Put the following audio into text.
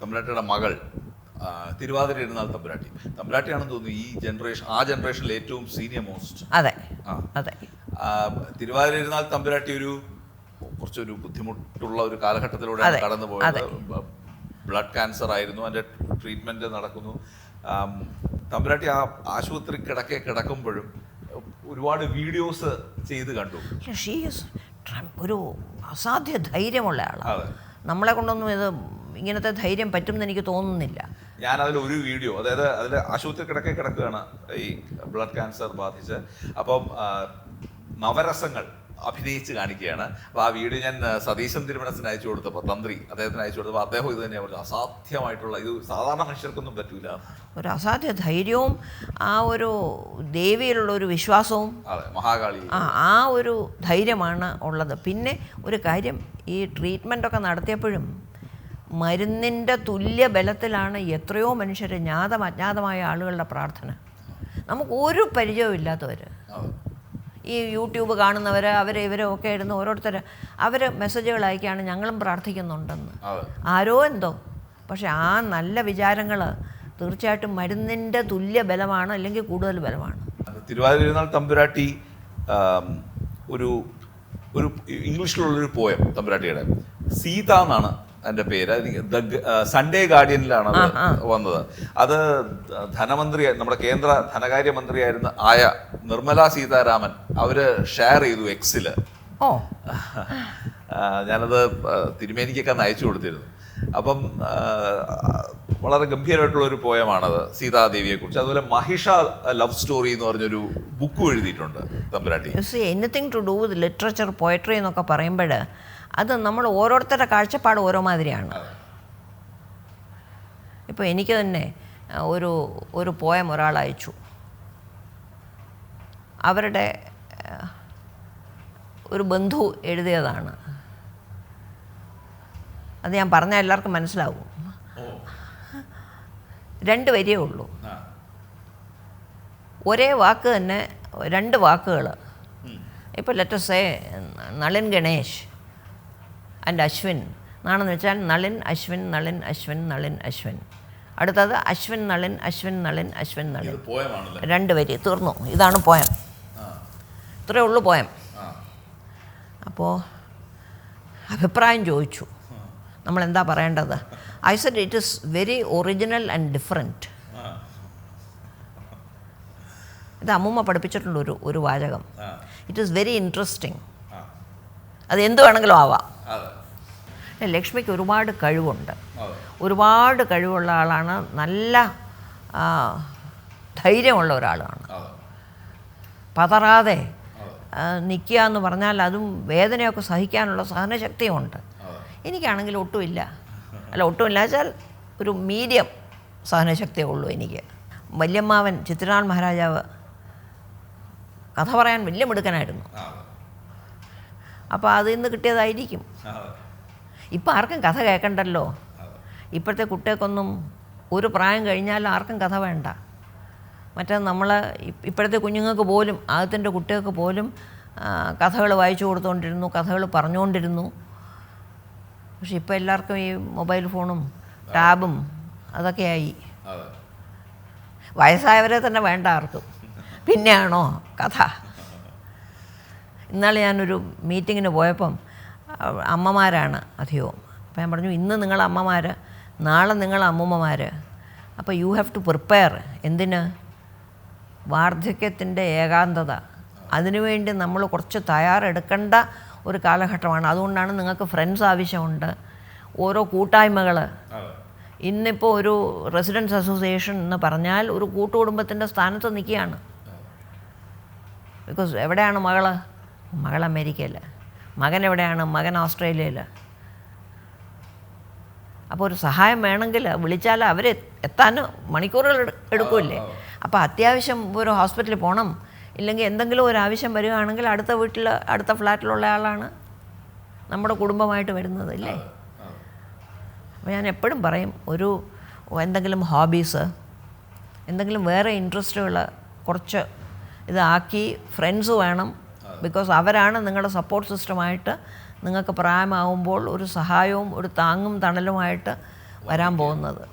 തമ്പുരാട്ടിയുടെ മകൾ തിരുവാതിര ഇരുന്നാൽ തമ്പുരാട്ടി. തമ്പുരാട്ടിയാണെന്ന് തോന്നുന്നു ഈ ജനറേഷൻ ആ ജനറേഷനിൽ ഏറ്റവും സീനിയർ മോസ്റ്റ് അതെ. അതെ. തിരുവാതിര ഇരുന്നാൽ തമ്പുരാട്ടി ഒരു കുറച്ചൊരു ബുദ്ധിമുട്ടുള്ള ഒരു കാലഘട്ടത്തിലൂടെ കടന്നു പോയത് ബ്ലഡ് ക്യാൻസർ ആയിരുന്നു അതിന്റെ ട്രീറ്റ്മെന്റ് നടക്കുന്നു. തമ്പുരാട്ടി ആ ആശുപത്രി കിടക്കെ കിടക്കുമ്പോഴും ഒരുപാട് വീഡിയോസ് ചെയ്ത് കണ്ടു. ഒരു അസാധ്യ ധൈര്യമുള്ള ആളാണ് നമ്മളെ കൊണ്ടൊന്നും ഇത് ഇങ്ങനത്തെ ധൈര്യം പറ്റുമെന്ന് എനിക്ക് തോന്നുന്നില്ല. ഞാൻ അതിൽ ഒരു വീഡിയോ അതായത് അതിൽ ആശുപത്രി കിടക്കെ കിടക്കുകയാണ് ഈ ബ്ലഡ് ക്യാൻസർ ബാധിച്ച്. അപ്പം നവരസങ്ങൾ അഭിനയിച്ച് കാണിക്കുകയാണ്. അപ്പോൾ ആ വീഡിയോ ഞാൻ സതീശൻ തിരുമനസിന് അയച്ചു കൊടുത്തപ്പോൾ തന്ത്രി അദ്ദേഹത്തിന് അയച്ചു കൊടുത്തപ്പോൾ അദ്ദേഹം ഇത് തന്നെയാണ് പറഞ്ഞത്. അസാധ്യമായിട്ടുള്ള ഇത് സാധാരണ മനുഷ്യർക്കൊന്നും പറ്റൂല. ഒരു അസാധ്യ ധൈര്യവും ആ ഒരു ദേവിയിലുള്ള ഒരു വിശ്വാസവും അതെ മഹാകാളി. ആ ആ ഒരു ധൈര്യമാണ് ഉള്ളത്. പിന്നെ ഒരു കാര്യം ഈ ട്രീറ്റ്മെന്റൊക്കെ നടത്തിയപ്പോഴും മരുന്നിന്റെ തുല്യ ബലത്തിലാണ് എത്രയോ മനുഷ്യർ ജ്ഞാതം അജ്ഞാതമായ ആളുകളുടെ പ്രാർത്ഥന. നമുക്ക് ഒരു പരിചയവും ഇല്ലാത്തവർ ഈ യൂട്യൂബ് കാണുന്നവർ അവരെ ഇവരൊക്കെ ഒക്കെ ഇടുന്ന ഓരോരുത്തർ അവർ മെസ്സേജുകൾ അയക്കുകയാണ് ഞങ്ങളും പ്രാർത്ഥിക്കുന്നുണ്ടെന്ന്. ആരോ എന്തോ. പക്ഷെ ആ നല്ല വിചാരങ്ങൾ തീർച്ചയായിട്ടും മരുന്നിന്റെ തുല്യ ബലമാണ് അല്ലെങ്കിൽ കൂടുതൽ ബലമാണ്. തിരുവാതിരുന്നാൾ തമ്പുരാട്ടി ഒരു ഒരു ഇംഗ്ലീഷിലുള്ളൊരു പോയം തമ്പുരാട്ടിയുടെ. സീത എന്നാണ് അതിന്റെ പേര് സൺഡേ ഗാർഡിയനിലാണ് അത് വന്നത്. അത് ധനമന്ത്രി നമ്മുടെ കേന്ദ്ര ധനകാര്യമന്ത്രിയായിരുന്ന ആയ നിർമ്മല സീതാരാമൻ അവർ ഷെയർ ചെയ്തു എക്സിൽ ഞാനത് തിരുമേനിക്കൊക്കെ അന്ന് അയച്ചു കൊടുത്തിരുന്നു. അപ്പം വളരെ ഗംഭീരമായിട്ടുള്ള ഒരു പോയമാണത് സീതാദേവിയെ കുറിച്ച് അതുപോലെ മഹിഷ ലവ് സ്റ്റോറി എന്ന് പറഞ്ഞൊരു ബുക്കും എഴുതിയിട്ടുണ്ട് തമ്പുരാട്ടി. Anything to do with literature poetry എന്നൊക്കെ പറയുമ്പോൾ അത് നമ്മൾ ഓരോരുത്തരുടെ കാഴ്ചപ്പാട് ഓരോ മാതിരിയാണ്. ഇപ്പോൾ എനിക്ക് തന്നെ ഒരു ഒരു പോയം ഒരാൾ അയച്ചു. അവരുടെ ഒരു ബന്ധു എഴുതിയതാണ്. അത് ഞാൻ പറഞ്ഞാൽ എല്ലാവർക്കും മനസ്സിലാവും. രണ്ട് വരിയേ ഉള്ളൂ. ഒരേ വാക്ക് തന്നെ രണ്ട് വാക്കുകൾ ഇപ്പോൾ let's a Nalin Ganesh and Ashwin എന്നാണെന്ന് വെച്ചാൽ നളിൻ അശ്വിൻ നളിൻ അശ്വിൻ നളിൻ അശ്വിൻ. അടുത്തത് അശ്വിൻ നളിൻ അശ്വിൻ നളിൻ അശ്വിൻ നളിൻ. രണ്ട് വരി തീർന്നു. ഇതാണ് പോയം ഇത്രയേ ഉള്ളൂ പോയം അപ്പോൾ അഭിപ്രായം ചോദിച്ചു. നമ്മൾ എന്താ പറയേണ്ടത് I said it is very original and different ഇത് അമ്മൂമ്മ പഠിപ്പിച്ചിട്ടുള്ള ഒരു ഒരു വാചകം. ഇറ്റ് ഈസ് വെരി ഇൻട്രസ്റ്റിംഗ് അത് എന്ത് വേണമെങ്കിലും ആവാം. ലക്ഷ്മിക്ക് ഒരുപാട് കഴിവുണ്ട്. ഒരുപാട് കഴിവുള്ള ആളാണ്. നല്ല ധൈര്യമുള്ള ഒരാളാണ് പതറാതെ നിൽക്കുക എന്ന് പറഞ്ഞാൽ അതും വേദനയൊക്കെ സഹിക്കാനുള്ള സഹനശക്തിയുമുണ്ട് എനിക്കാണെങ്കിൽ ഒട്ടുമില്ല. അല്ല ഒട്ടുമില്ല വെച്ചാൽ ഒരു മീഡിയം സഹനശക്തിയേ ഉള്ളൂ എനിക്ക്. വല്യമ്മാവൻ ചിത്രനാൾ മഹാരാജാവ് കഥ പറയാൻ വലിയ മിടുക്കനായിരുന്നു അപ്പോൾ അതിൽ നിന്ന് കിട്ടിയതായിരിക്കും. അതെ ഇപ്പം ആർക്കും കഥ കേൾക്കണ്ടല്ലോ ഇപ്പോഴത്തെ കുട്ടികൾക്കൊന്നും ഒരു പ്രായം കഴിഞ്ഞാലും ആർക്കും കഥ വേണ്ട. മറ്റേ നമ്മൾ ഇപ്പോഴത്തെ കുഞ്ഞുങ്ങൾക്ക് പോലും ആദ്യത്തിന്റെ കുട്ടികൾക്ക് പോലും കഥകൾ വായിച്ചു കൊടുത്തുകൊണ്ടിരുന്നു കഥകൾ പറഞ്ഞുകൊണ്ടിരുന്നു പക്ഷെ ഇപ്പോൾ എല്ലാവർക്കും ഈ മൊബൈൽ ഫോണും ടാബും അതൊക്കെയായി. അതെ. വയസ്സായവരെ തന്നെ വേണ്ട ആർക്കും. പിന്നെയാണോ കഥ? ഇന്നാൾ ഞാനൊരു മീറ്റിങ്ങിന് പോയപ്പം അമ്മമാരാണ് അധികവും. അപ്പോൾ ഞാൻ പറഞ്ഞു ഇന്ന് നിങ്ങൾ അമ്മമാർ നാളെ നിങ്ങൾ അമ്മൂമ്മമാർ അപ്പോൾ യു ഹാവ് ടു പ്രിപ്പയർ എന്തിന്? വാർദ്ധക്യത്തിന്റെ ഏകാന്തത. അതിനുവേണ്ടി നമ്മൾ കുറച്ച് തയ്യാറെടുക്കേണ്ട ഒരു കാലഘട്ടമാണ്. അതുകൊണ്ടാണ് നിങ്ങൾക്ക് ഫ്രണ്ട്സ് ആവശ്യമുണ്ട്. ഓരോ കൂട്ടായ്മകൾ ഇന്നിപ്പോൾ ഒരു റെസിഡൻസ് അസോസിയേഷൻ എന്ന് പറഞ്ഞാൽ ഒരു കൂട്ടുകുടുംബത്തിന്റെ സ്ഥാനത്ത് നിൽക്കുകയാണ്. ബിക്കോസ് എവിടെയാണ് മകൾ? മകൾ അമേരിക്കയിൽ മകൻ എവിടെയാണ്? മകൻ ഓസ്ട്രേലിയയിൽ അപ്പോൾ ഒരു സഹായം വേണമെങ്കിൽ വിളിച്ചാൽ അവർ എത്താൻ മണിക്കൂറുകൾ എടുക്കുമല്ലേ എടുക്കില്ലേ? അപ്പോൾ അത്യാവശ്യം ഒരു ഹോസ്പിറ്റലിൽ പോകണം ഇല്ലെങ്കിൽ എന്തെങ്കിലും ഒരു ആവശ്യം വരികയാണെങ്കിൽ അടുത്ത വീട്ടിൽ അടുത്ത ഫ്ലാറ്റിലുള്ള ആളാണ് നമ്മുടെ കുടുംബമായിട്ട് വരുന്നത് ഇല്ലേ അപ്പോൾ ഞാൻ എപ്പോഴും പറയും ഒരു എന്തെങ്കിലും ഹോബീസ് എന്തെങ്കിലും വേറെ ഇൻട്രസ്റ്റുകൾ കുറച്ച് ഇതാക്കി ഫ്രണ്ട്സ് വേണം. ബിക്കോസ് അവരാണ് നിങ്ങളുടെ സപ്പോർട്ട് സിസ്റ്റമായിട്ട് നിങ്ങൾക്ക് പ്രായമാവുമ്പോൾ ഒരു സഹായവും ഒരു താങ്ങും തണലുമായിട്ട് വരാൻ പോകുന്നത്.